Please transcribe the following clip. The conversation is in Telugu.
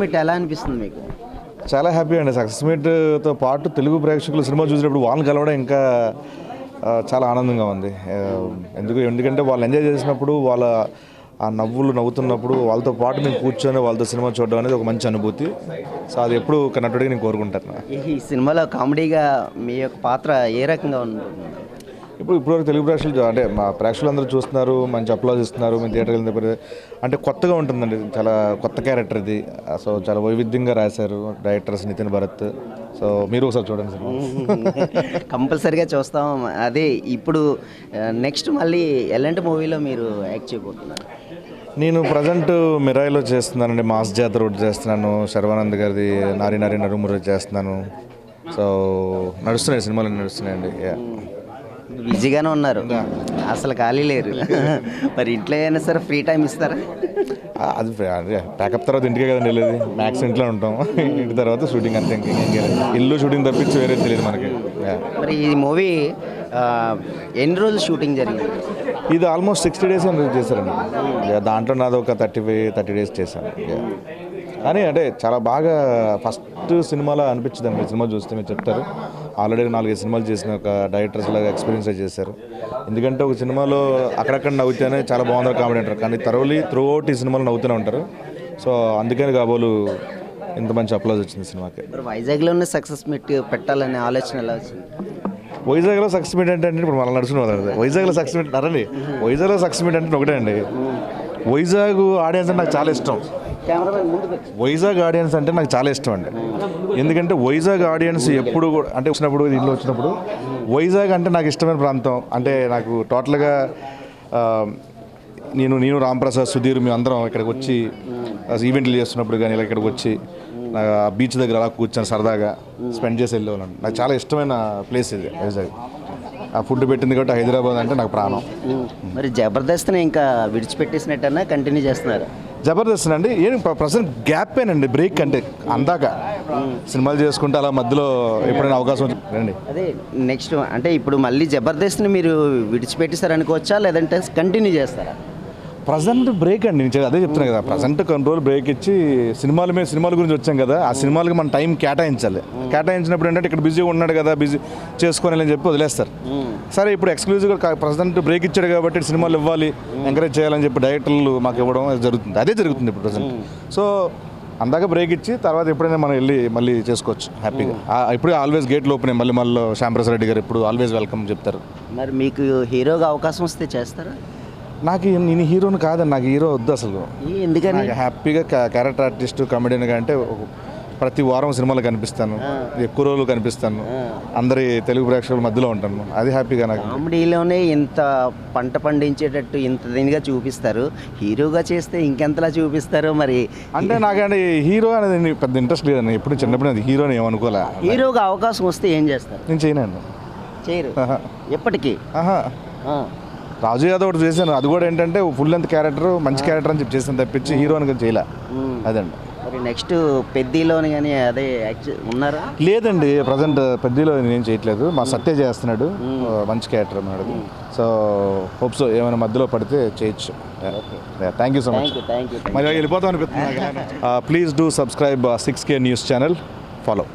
మీట్ ఎలా అనిపిస్తుంది మీకు? చాలా హ్యాపీ అండి. సక్సెస్ మీట్తో పాటు తెలుగు ప్రేక్షకులు సినిమా చూసినప్పుడు వాళ్ళని కలవడం ఇంకా చాలా ఆనందంగా ఉంది. ఎందుకు ఎందుకంటే వాళ్ళు ఎంజాయ్ చేసినప్పుడు వాళ్ళ ఆ నవ్వులు నవ్వుతున్నప్పుడు వాళ్ళతో పాటు మేము కూర్చొని వాళ్ళతో సినిమా చూడడం అనేది ఒక మంచి అనుభూతి. సో అది ఎప్పుడు ఒక నటుడిగా నేను కోరుకుంటాను. ఈ సినిమాలో కామెడీగా మీ యొక్క పాత్ర ఏ రకంగా ఉంటుంది? ఇప్పుడు ఇప్పటివరకు తెలుగు ప్రేక్షకులు అంటే మా ప్రేక్షకులు అందరూ చూస్తున్నారు మంచి అప్లాజ్ ఇస్తున్నారు మేము థియేటర్కి వెళ్ళిన అంటే కొత్తగా ఉంటుందండి చాలా కొత్త క్యారెక్టర్ ఇది. సో చాలా వైవిధ్యంగా రాశారు డైరెక్టర్స్ నితిన్ భరత్. సో మీరు ఒకసారి చూడండి సినిమా. కంపల్సరీగా చూస్తాం. అదే ఇప్పుడు నెక్స్ట్ మళ్ళీ ఎలాంటి మూవీలో మీరు యాక్ట్ చేయబోతున్నారు? నేను ప్రజెంట్ మిరాయిలో చేస్తున్నానండి మాస్ జాతర ఒకటి చేస్తున్నాను శర్వానంద్ గారిది నారి నారి నరుమురు చేస్తున్నాను. సో నడుస్తున్నాయి సినిమాలు నడుస్తున్నాయండి. బిజీగానే ఉన్నారు. అసలు ఖాళీ లేరు. మరి ఇంట్లో అయినా సరే ఫ్రీ టైం ఇస్తారా? అది ప్యాకప్ తర్వాత ఇంటికే కదండి వెళ్ళేది. మ్యాక్స్ ఇంట్లో ఉంటాం. ఇంటి తర్వాత షూటింగ్ అంతే. ఇల్లు షూటింగ్ తప్పించి వేరే తెలియదు మనకి. మరి ఈ మూవీ ఎన్ని రోజులు షూటింగ్ జరిగింది? ఇది ఆల్మోస్ట్ సిక్స్టీ డేస్ అని చేశారండి. దాంట్లో నాది ఒక థర్టీ ఫైవ్ థర్టీ డేస్ చేశాను. కానీ అంటే చాలా బాగా ఫస్ట్ సినిమాలో అనిపించింది అండి సినిమా చూస్తే మీరు చెప్తారు. ఆల్రెడీ నాలుగైదు సినిమాలు చేసిన ఒక డైరెక్టర్స్ లాగా ఎక్స్పీరియన్స్ చేశారు. ఎందుకంటే ఒక సినిమాలో అక్కడక్కడ నవ్వుతేనే చాలా బాగుంది కామెడీ అంటారు. కానీ తరవలి త్రూ అవుట్ ఈ సినిమాలో నవ్వుతూనే ఉంటారు. సో అందుకని కాబోలు ఇంత మంచి అప్లాజ్ వచ్చింది సినిమాకి. మరి వైజాగ్లోనే సక్సెస్ మీట్ పెట్టాలనే ఆలోచన ఎలా వచ్చింది? వైజాగ్లో సక్సెస్ మీట్ అంటే ఇప్పుడు మనం నడుచుకున్నాం వైజాగ్లో సక్సెస్ మీట్ అరండి. వైజాగ్లో సక్సెస్ మీట్ అంటే ఒకటే అండి. వైజాగ్ ఆడియన్స్ అంటే నాకు చాలా ఇష్టం. వైజాగ్ ఆడియన్స్ అంటే నాకు చాలా ఇష్టం అండి. ఎందుకంటే వైజాగ్ ఆడియన్స్ ఎప్పుడు కూడా అంటే వచ్చినప్పుడు ఇంట్లో వచ్చినప్పుడు వైజాగ్ అంటే నాకు ఇష్టమైన ప్రాంతం. అంటే నాకు టోటల్గా నేను నేను రాంప్రసాద్ సుధీర్ మేము అందరం ఇక్కడికి వచ్చి ఈవెంట్లు చేస్తున్నప్పుడు కానీ ఇలా ఇక్కడికి వచ్చి బీచ్ దగ్గర అలా కూర్చొని సరదాగా స్పెండ్ చేసి వెళ్ళేవాళ్ళం. నాకు చాలా ఇష్టమైన ప్లేస్ ఇది వైజాగ్. ఆ ఫుడ్ పెట్టింది కాబట్టి హైదరాబాద్ అంటే నాకు ప్రాణం. మరి జబర్దస్త్ని ఇంకా విడిచిపెట్టేసినట్టన్నా కంటిన్యూ చేస్తున్నారు? జబర్దస్త్ అండి. ఏం ప్రజెంట్ గ్యాప్ ఏనండి బ్రేక్ అంటే అందాక. సినిమాలు చేసుకుంటే అలా మధ్యలో ఎప్పుడైనా అవకాశం రండి. అదే నెక్స్ట్ అంటే ఇప్పుడు మళ్ళీ జబర్దస్త్ని మీరు విడిచిపెట్టేస్తారు అనుకోవచ్చా లేదంటే కంటిన్యూ చేస్తారా? ప్రజెంట్ బ్రేక్ అండి నేను అదే చెప్తున్నా కదా ప్రజెంట్ కంట్రోల్ బ్రేక్ ఇచ్చి సినిమాల మీద సినిమాల గురించి వచ్చాం కదా ఆ సినిమాలకి మన టైం కేటాయించాలి. కేటాయించినప్పుడు ఏంటంటే ఇక్కడ బిజీగా ఉన్నాడు కదా బిజీ చేసుకొని అని చెప్పి వదిలేస్తారు. సరే ఇప్పుడు ఎక్స్క్లూజివ్గా ప్రజెంట్ బ్రేక్ ఇచ్చాడు కాబట్టి సినిమాలు ఇవ్వాలి ఎంకరేజ్ చేయాలని చెప్పి డైరెక్టర్లు మాకు ఇవ్వడం జరుగుతుంది అదే జరుగుతుంది ఇప్పుడు ప్రజెంట్. సో అందాక బ్రేక్ ఇచ్చి తర్వాత ఎప్పుడైనా మనం వెళ్ళి మళ్ళీ చేసుకోవచ్చు హ్యాపీగా. ఆ- ఇప్పుడు ఆల్వేస్ గేట్లు ఓపెన్ మళ్ళీ మళ్ళీ శ్యాంప్రసాద్ రెడ్డి గారు ఇప్పుడు ఆల్వేస్ వెల్కమ్ చెప్తారు. మరి మీకు హీరోగా అవకాశం వస్తే చేస్తారా? నాకు నేను హీరోని కాదండి నాకు హీరో వద్దు అసలు. ఎందుకని? నాకు హ్యాపీగా క్యారెక్టర్ ఆర్టిస్ట్ కమెడియన్గా అంటే ప్రతి వారం సినిమాలు కనిపిస్తాను. ఎక్కువ రోజులు కనిపిస్తాను. అందరి తెలుగు ప్రేక్షకుల మధ్యలో ఉంటాను. అది హ్యాపీగా నాకు. కామెడీలోనే ఇంత పంట పండించేటట్టు ఇంత దీనిగా చూపిస్తారు. హీరోగా చేస్తే ఇంకెంతలా చూపిస్తారు మరి? అంటే నాకంటే హీరో అనేది పెద్ద ఇంట్రెస్ట్ లేదండి. ఎప్పుడు చిన్నప్పుడు అది హీరోని ఏమనుకోలే. హీరోగా అవకాశం వస్తే ఏం చేస్తారు? నేను చేయనండి చేయరు. ఎప్పటికీ. రాజు యాదవ్ ఒకటి చేశాను. అది కూడా ఏంటంటే ఫుల్ లెంత్ క్యారెక్టర్ మంచి క్యారెక్టర్ అని చెప్పి చేసాను తప్పించి హీరో అని చేయలే. అదండి. మరి నెక్స్ట్ పెద్దలోని కానీ అదే ఉన్నారా? లేదండి ప్రజెంట్ పెద్దలో నేను చేయట్లేదు. మా సత్య చేస్తున్నాడు. మంచి క్యారెక్టర్ అన్నాడు సో హోప్స్ ఏమైనా మధ్యలో పడితే చేయొచ్చు. థ్యాంక్ యూ సో మచ్ మరి వెళ్ళిపోతాం అనిపిస్తుంది? Please do subscribe six K news channel follow